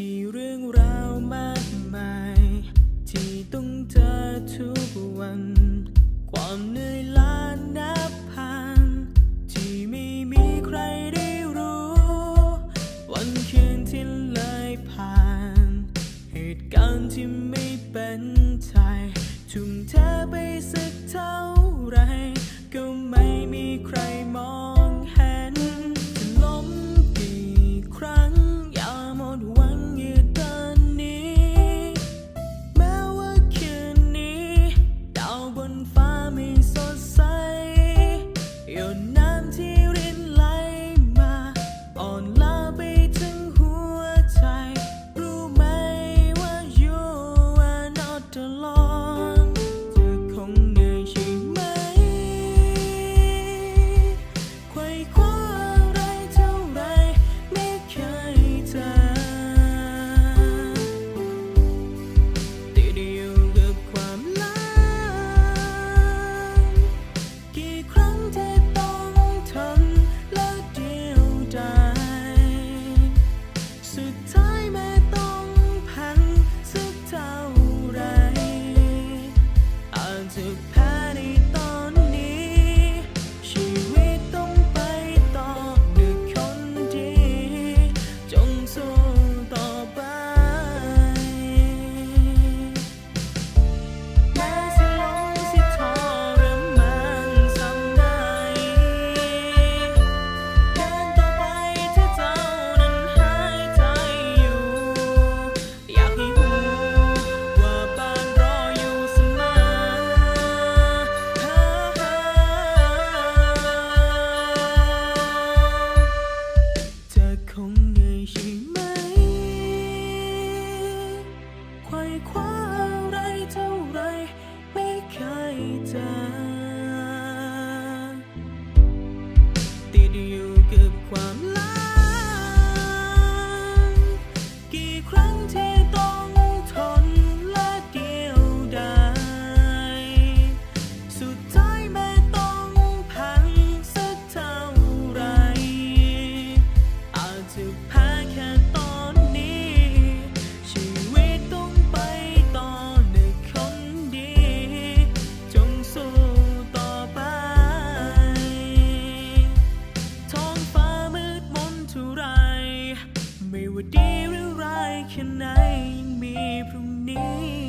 กี่เรื่องราวมากมาย ที่ต้องเจอทุกวัน ความเหนื่อยล้านับพัน ที่ไม่มีใครได้รู้ วันเคืนที่เลยผ่าน เหตุการณ์ที่ไม่เป็นใจทุ่มเทไปสักเท่า to pass. ว่าดีหรือร้ายแค่ไหนยังมีพรุ่งนี้